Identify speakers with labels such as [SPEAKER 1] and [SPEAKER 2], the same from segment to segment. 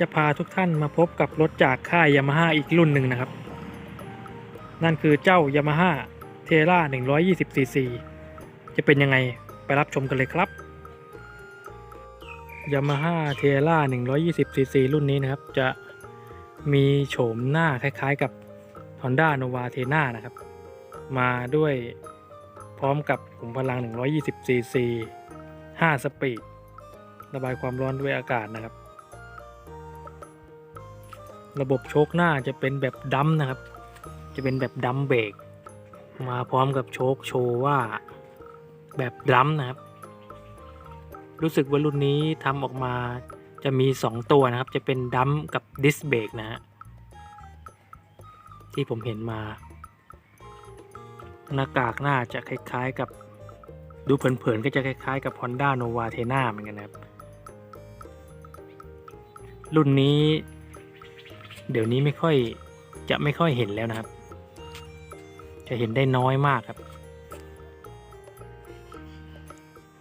[SPEAKER 1] จะพาทุกท่านมาพบกับรถจากค่ายยามาฮ่าอีกรุ่นหนึ่งนะครับ นั่นคือเจ้ายามาฮ่าเทล่า120 cc จะเป็นยังไงไปรับชมกันเลยครับยามาฮ่าเทล่า120 cc รุ่นนี้นะครับ จะมีโฉมหน้าคล้ายๆกับ Honda Nova t e n a นะครับ มาด้วยพร้อมกับขุมพลัง 120 cc 5 สปีด ระบายความร้อนด้วยอากาศนะครับ ระบบโชคหน้าจะเป็นแบบดัมนะครับ จะเป็นแบบดัมเบรกมาพร้อมกับโชคโชว์ว่าแบบดัมนะครับ รู้สึกว่ารุ่นนี้ทำออกมาจะมี 2 ตัวนะครับ จะเป็นดัมกับดิสเบรกนะฮะที่ผมเห็นมา หน้ากากหน้าจะคล้ายๆกับดูเผินๆก็จะคล้ายๆกับ Honda Nova t e n a เหมือนกันนะครับ รุ่นนี้ เดี๋ยวนี้ไม่ค่อยจะไม่ค่อยเห็นแล้วนะครับ จะเห็นได้น้อยมากครับ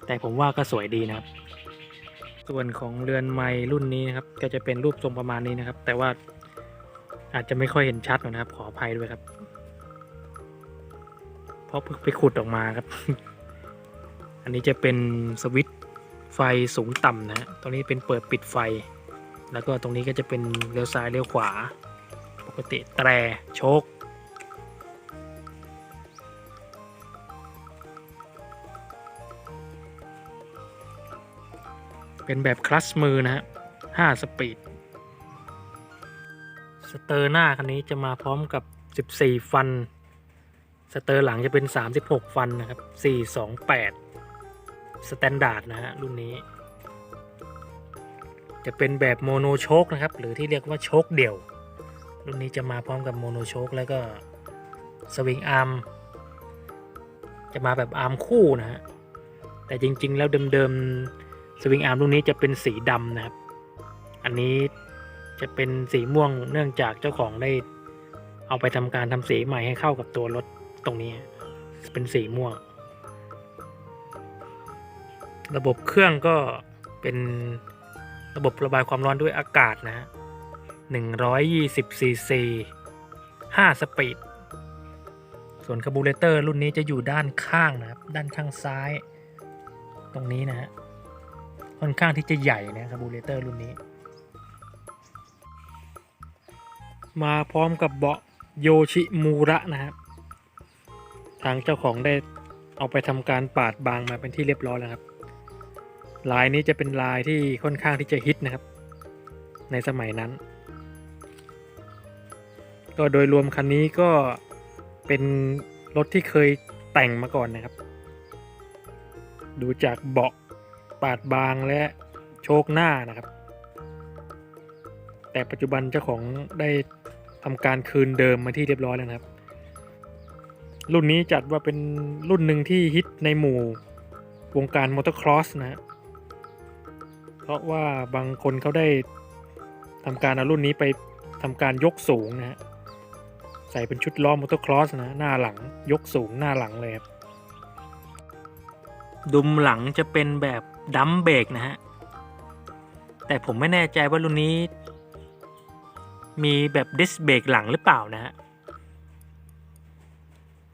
[SPEAKER 1] แต่ผมว่าก็สวยดีนะครับ ส่วนของเรือนไม้รุ่นนี้นะครับ ก็จะเป็นรูปทรงประมาณนี้นะครับ แต่ว่าอาจจะไม่ค่อยเห็นชัดนะครับ ขออภัยด้วยครับ เพราะเพิ่งไปขุดออกมาครับ อันนี้จะเป็นสวิตช์ไฟสูงต่ำนะฮะตรงนี้เป็นเปิดปิดไฟ แล้วก็ตรงนี้ก็จะเป็นเลี้ยวซ้ายเลี้ยวขวา ปกติแตรโชคเป็นแบบคลัสมือนะฮะ5สปีด สเตอร์หน้าคันนี้จะมาพร้อมกับ 14 ฟัน สเตอร์หลังจะเป็น 36 ฟันนะครับ 428 สแตนดาร์ดนะฮะรุ่นนี้ จะเป็นแบบโมโนโชคนะครับ หรือที่เรียกว่าโชคเดี่ยว รุ่นนี้จะมาพร้อมกับโมโนโชคแล้วก็สวิงอาร์มจะมาแบบอาร์มคู่นะฮะแต่จริง ๆ แล้วเดิมๆสวิงอาร์มรุ่นนี้จะเป็นสีดำนะครับ อันนี้จะเป็นสีม่วงเนื่องจากเจ้าของได้ เอาไปทำการทำสีใหม่ให้เข้ากับตัวรถตรงนี้ เป็นสีม่วง ระบบเครื่องก็เป็น ระบบระบายความร้อนด้วยอากาศนะฮะ120ซีซี5สปีด ส่วนคาร์บูเรเตอร์รุ่นนี้จะอยู่ด้านข้างนะครับ ด้านข้างซ้าย ตรงนี้นะฮะ ค่อนข้างที่จะใหญ่นะคาร์บูเรเตอร์รุ่นนี้ มาพร้อมกับเบาะโยชิมูระนะครับ ทางเจ้าของได้เอาไปทำการปาดบางมาเป็นที่เรียบร้อยแล้วครับ ลายนี้จะเป็นลายที่ค่อนข้างที่จะฮิตนะครับ ในสมัยนั้น ก็โดยรวมคันนี้ก็เป็นรถที่เคยแต่งมาก่อนนะครับ ดูจากเบาะปาดบางและโชคหน้านะครับ แต่ปัจจุบันเจ้าของได้ทำการคืนเดิมมาที่เรียบร้อยแล้วนะครับ รุ่นนี้จัดว่าเป็นรุ่นหนึ่งที่ฮิตในหมู่วงการมอเตอร์ครอสนะฮะ เพราะว่าบางคนเขาได้ทำการเอารุ่นนี้ไปทำการยกสูงนะฮะใส่เป็นชุดล้อมอเตอร์ครอสนะหน้าหลังยกสูงหน้าหลังเลยครับดุมหลังจะเป็นแบบดัมเบรกนะฮะ แต่ผมไม่แน่ใจว่ารุ่นนี้ มีแบบดิสเบรกหลังหรือเปล่านะฮะ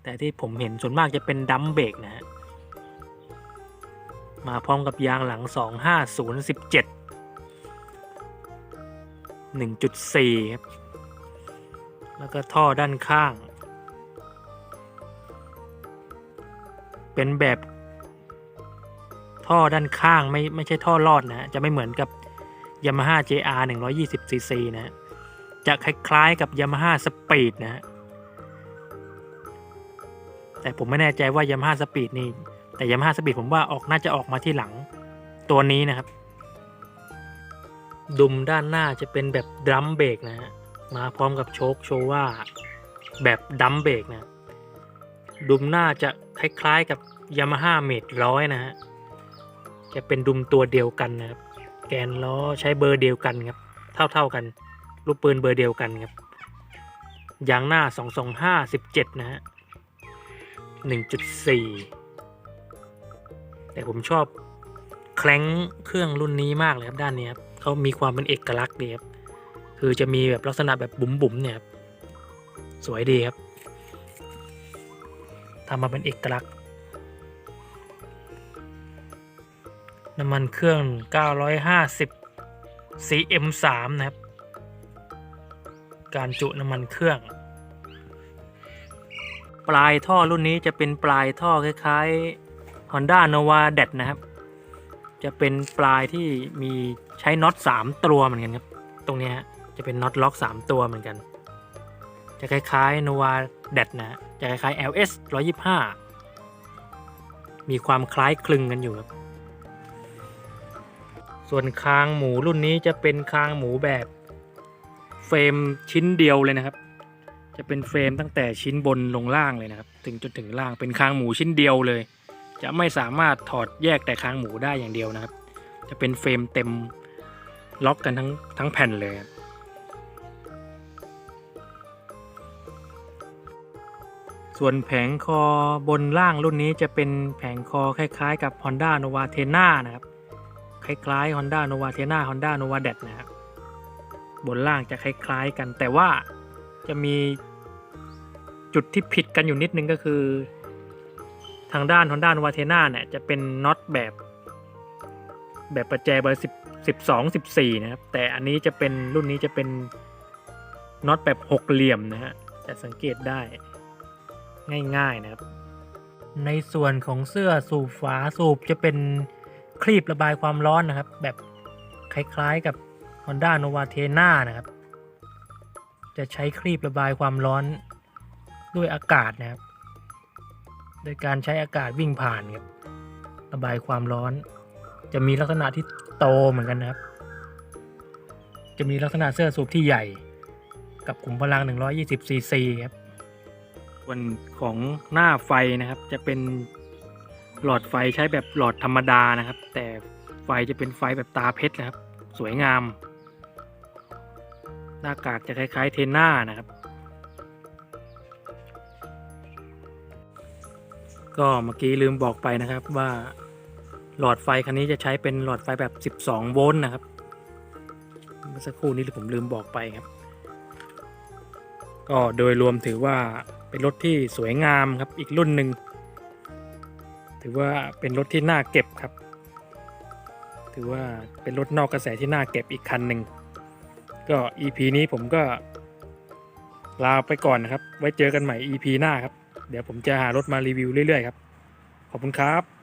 [SPEAKER 1] แต่ที่ผมเห็นส่วนมากจะเป็นดัมเบรกนะฮะ มาพร้อมกับยางหลัง 25017 1.4 ครับ แล้วก็ท่อด้านข้าง เป็นแบบ ท่อด้านข้างไม่ไม่ใช่ท่อลอดนะ จะไม่เหมือนกับ Yamaha JR 120 cc นะจะคล้ายๆกับ Yamaha Speed นะฮะแต่ผมไม่แน่ใจว่า Yamaha Speed นี่ แต่ Yamaha Speed ผมว่าออกน่าจะออกมาที่หลังตัวนี้นะครับ ดุมด้านหน้าจะเป็นแบบดัมเบรกนะฮะมาพร้อมกับโชคโชว่าแบบดัมเบรกนะดุมหน้าจะคล้ายๆกับ Yamaha m a t e ร้อยนะฮะจะเป็นดุมตัวเดียวกันนะครับ แกนล้อใช้เบอร์เดียวกันครับ เท่าๆกัน ลูกปืนเบอร์เดียวกันครับยางหน้า 225 17 นะฮะ1.4 แต่ผมชอบแคล้งเครื่องรุ่นนี้มากเลยครับด้านนี้ครับเขามีความเป็นเอกลักษณ์ดีครับคือจะมีแบบลักษณะแบบบุ๋มๆเนี่ยครับสวยดีครับทำมาเป็นเอกลักษณ์น้ำมันเครื่อง 950 CM3 นะครับ การจุน้ำมันเครื่อง ปลายท่อรุ่นนี้จะเป็นปลายท่อคล้าย ๆ Honda Nova d e d นะครับ จะเป็นปลายที่มีใช้น็อต3ตัวเหมือนกันครับ ตรงนี้จะเป็นน็อตล็อก 3 ตัวเหมือนกัน จะคล้ายๆ Nova d e d นะฮะจะคล้ายๆ LS 125 มีความคล้ายคลึงกันอยู่ครับ ส่วนคางหมูรุ่นนี้จะเป็นคางหมูแบบเฟรมชิ้นเดียวเลยนะครับ จะเป็นเฟรมตั้งแต่ชิ้นบนลงล่างเลยนะครับ ถึงจนถึงล่างเป็นคางหมูชิ้นเดียวเลย จะไม่สามารถถอดแยกแต่คางหมูได้อย่างเดียวนะครับ จะเป็นเฟรมเต็มล็อกกันทั้งทั้งแผ่นเลยส่วนแผงคอบนล่างรุ่นนี้จะเป็นแผงคอคล้ายๆ กับ Honda Nova t e n a นะครับ คล้ายๆ Honda Nova t e n a Honda Nova d e นะครับ บนล่างจะคล้ายๆกัน แต่ว่าจะมีจุดที่ผิดกันอยู่นิดนึงก็คือ ทางด้าน Honda Nova t e n a เนี่ยจะเป็นน็อตแบบ แบบประแจเบอร์10 12 14 นะครับ แต่อันนี้จะเป็นรุ่นนี้จะเป็นน็อตแบบหกเหลี่ยมนะฮะจะสังเกตได้ง่าย ๆ นะครับ ในส่วนของเสื้อสูบฝาสูบจะเป็นครีบระบายความร้อนนะครับ แบบคล้ายๆกับ Honda Nova t e n a นะครับ จะใช้ครีบระบายความร้อนด้วยอากาศนะครับ โดยการใช้อากาศวิ่งผ่านครับระบายความร้อน จะมีลักษณะที่โตเหมือนกันนะครับ จะมีลักษณะเสื้อสูบที่ใหญ่ กับขุมพลัง 120ซีซีครับส่วนของหน้าไฟนะครับ จะเป็นหลอดไฟใช้แบบหลอดธรรมดานะครับ แต่ไฟจะเป็นไฟแบบตาเพชรนะครับ สวยงาม หน้ากากจะคล้ายๆเทน่านะครับ ก็เมื่อกี้ลืมบอกไปนะครับว่าหลอดไฟคันนี้จะใช้เป็นหลอดไฟแบบ 12 โวลต์นะครับเมื่อสักครู่นี้ผมลืมบอกไปครับ ก็โดยรวมถือว่าเป็นรถที่สวยงามครับอีกรุ่นหนึ่งถือว่าเป็นรถที่น่าเก็บครับ ถือว่าเป็นรถนอกกระแสที่น่าเก็บอีกคันหนึ่งก็ EP นี้ผมก็ลาไปก่อนนะครับ ไว้เจอกันใหม่ EP หน้าครับ เดี๋ยวผมจะหารถมารีวิวเรื่อยๆครับ ขอบคุณครับ